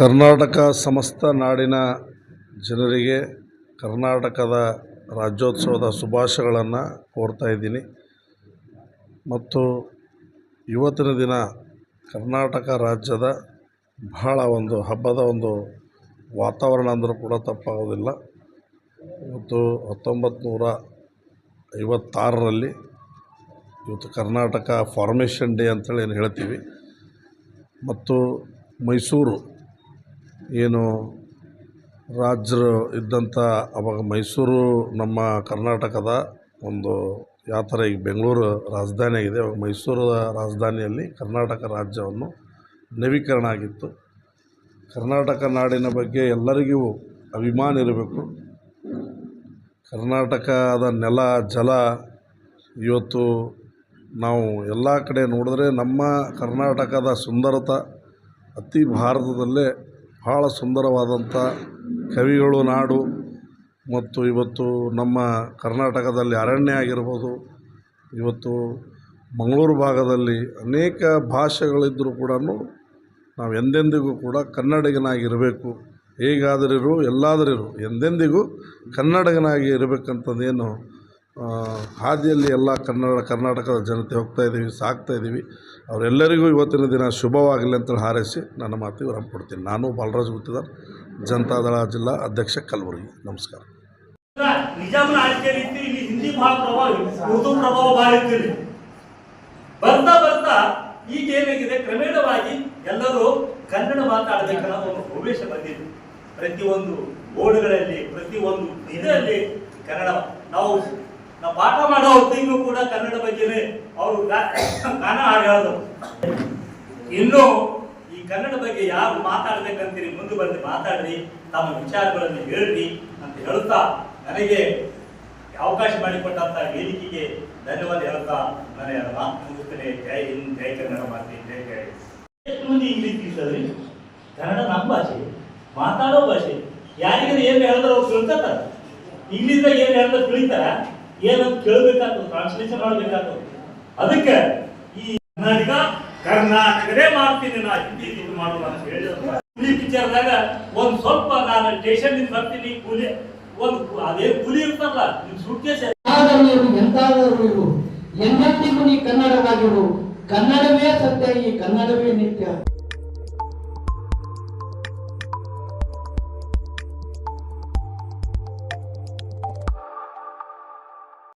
ಕರ್ನಾಟಕ ಸಮಸ್ತ ನಾಡಿನ ಜನರಿಗೆ ಕರ್ನಾಟಕದ ರಾಜ್ಯೋತ್ಸವದ ಶುಭಾಶಯಗಳನ್ನು ಕೋರ್ತಾ ಇದ್ದೀನಿ. ಮತ್ತು ಇವತ್ತಿನ ದಿನ ಕರ್ನಾಟಕ ರಾಜ್ಯದ ಬಹಳ ಒಂದು ಹಬ್ಬದ ಒಂದು ವಾತಾವರಣ ಅಂದರೂ ಕೂಡ ತಪ್ಪಾಗೋದಿಲ್ಲ. ಇವತ್ತು ಹತ್ತೊಂಬತ್ತು ನೂರ ಐವತ್ತಾರರಲ್ಲಿ ಇವತ್ತು ಕರ್ನಾಟಕ ಫಾರ್ಮೇಷನ್ ಡೇ ಅಂತೇಳಿ ಏನು ಹೇಳ್ತೀವಿ. ಮತ್ತು ಮೈಸೂರು ಏನು ರಾಜರು ಇದ್ದಂಥ ಅವಾಗ ಮೈಸೂರು ನಮ್ಮ ಕರ್ನಾಟಕದ ಒಂದು ಯಾವ ಥರ ಈಗ ಬೆಂಗಳೂರು ರಾಜಧಾನಿ ಆಗಿದೆ. ಅವಾಗ ಮೈಸೂರು ರಾಜಧಾನಿಯಲ್ಲಿ ಕರ್ನಾಟಕ ರಾಜ್ಯವನ್ನು ನವೀಕರಣ ಆಗಿತ್ತು. ಕರ್ನಾಟಕ ನಾಡಿನ ಬಗ್ಗೆ ಎಲ್ಲರಿಗೂ ಅಭಿಮಾನ ಇರಬೇಕು. ಕರ್ನಾಟಕದ ನೆಲ, ಜಲ ಇವತ್ತು ನಾವು ಎಲ್ಲ ಕಡೆ ನೋಡಿದ್ರೆ ನಮ್ಮ ಕರ್ನಾಟಕದ ಸುಂದರತೆ ಅತಿ ಭಾರತದಲ್ಲೇ ಭಾಳ ಸುಂದರವಾದಂಥ ಕವಿಗಳು ನಾಡು ಮತ್ತು ಇವತ್ತು ನಮ್ಮ ಕರ್ನಾಟಕದಲ್ಲಿ ಅರಣ್ಯ ಆಗಿರ್ಬೋದು, ಇವತ್ತು ಮಂಗಳೂರು ಭಾಗದಲ್ಲಿ ಅನೇಕ ಭಾಷೆಗಳಿದ್ದರೂ ಕೂಡ ನಾವು ಎಂದೆಂದಿಗೂ ಕೂಡ ಕನ್ನಡಿಗನಾಗಿರಬೇಕು. ಹೇಗಾದರಿರು, ಎಲ್ಲಾದರಿರು ಎಂದೆಂದಿಗೂ ಕನ್ನಡಿಗನಾಗಿ ಇರಬೇಕಂತದೇನು ಹಾದಿಯಲ್ಲಿ ಎಲ್ಲ ಕನ್ನಡ, ಕರ್ನಾಟಕದ ಜನತೆ ಹೋಗ್ತಾ ಇದ್ದೀವಿ ಸಾಕ್ತಾ ಇದ್ದೀವಿ ಅವರೆಲ್ಲರಿಗೂ ಇವತ್ತಿನ ದಿನ ಶುಭವಾಗಲಿ ಅಂತ ಹಾರೈಸಿ ನನ್ನ ಮಾತಿಗೆ ವಿರಾಮ ನಾನು ಬಾಲರಾಜ್ ಗುತ್ತಿದಾರ್ ಜನತಾದಳ ಜಿಲ್ಲಾ ಅಧ್ಯಕ್ಷ ಕಲಬುರಗಿ. ನಮಸ್ಕಾರ. ಇತ್ತು ಇಲ್ಲಿ ಹಿಂದಿ ಪ್ರಭಾವ ಉರ್ದು ಪ್ರಭಾವ ಈಗ ಏನಾಗಿದೆ? ಕ್ರಮೇಣವಾಗಿ ಎಲ್ಲರೂ ಕನ್ನಡ ಮಾತಾಡಬೇಕನ್ನೋ ಒಂದು ಪ್ರವೇಶ ಬಂದಿದೆ. ಪ್ರತಿಯೊಂದು ಬೋರ್ಡ್ಗಳಲ್ಲಿ, ಪ್ರತಿಯೊಂದು ಇದರಲ್ಲಿ ಕನ್ನಡ ನಾವು ನಾವು ಪಾಠ ಮಾಡೋ ಹೊತ್ತಿಗೂ ಕೂಡ ಕನ್ನಡ ಬಗ್ಗೆನೇ ಅವರು ಗಾನ ಹಾಡು ಹೇಳೋದು. ಇನ್ನು ಈ ಕನ್ನಡ ಬಗ್ಗೆ ಯಾರು ಮಾತಾಡ್ಬೇಕಂತೀರಿ, ಮುಂದೆ ಬಂದು ಮಾತಾಡ್ರಿ, ತಮ್ಮ ವಿಚಾರಗಳನ್ನು ಹೇಳ್ರಿ ಅಂತ ಹೇಳುತ್ತಾ ನನಗೆ ಅವಕಾಶ ಮಾಡಿಕೊಟ್ಟಂತ ವೇದಿಕೆಗೆ ಧನ್ಯವಾದ ಹೇಳ್ತಾ ನನ್ನ ಮಾತು ಜೈ ಹಿಂದ್, ಜೈ ಕನ್ನಡ ಮಾತೆ, ಜೈ ಜೈ. ಎಷ್ಟು ಮಂದಿ ಇಂಗ್ಲೀಷ್ ತಿಳಿಸದ್ರಿ ಕನ್ನಡ ನಮ್ಮ ಭಾಷೆ, ಮಾತಾಡೋ ಭಾಷೆ. ಯಾರಿಗಾರ ಏನು ಹೇಳಿದ್ರೆ ಅವ್ರು ತಿಳ್ಕೊತಾರ. ಇಂಗ್ಲೀಷ್ದಾಗ ಏನು ಹೇಳಿದ್ರೆ ತಿಳಿತಾರ? ಏನಂತ ಕೇಳಬೇಕಾಗ್ತದೆ ಟ್ರಾನ್ಸ್ಲೇಷನ್ ಮಾಡ್ಬೇಕಾಗ್ತದೆ. ಅದಕ್ಕೆ ಈ ಕರ್ನಾಟಕ, ಕರ್ನಾಟಕದೇ ಮಾಡ್ತೀನಿ ನಾ, ಹಿಂದಿ ಇದು ಮಾಡೋಣ ಅಂತ ಹೇಳಿದ್ರು. ಕೂಲಿ ಪಿಕ್ಚರ್ದಾಗ ಒಂದ್ ಸ್ವಲ್ಪ ನಾನು ಸ್ಟೇಷನ್ನಿಂದ ಬರ್ತೀನಿ, ಕೂಲಿ, ಒಂದು ಅದೇ ಕೂಲಿ ಇರ್ತಲ್ಲ ನಿಮ್ ಸುಟ್ಕೇಸ್ ಇರು ಎಂದೆಂದಿಗೂ ನೀ ಕನ್ನಡವಾಗಿರು. ಕನ್ನಡವೇ ಸತ್ಯ, ಈ ಕನ್ನಡವೇ ನಿತ್ಯ.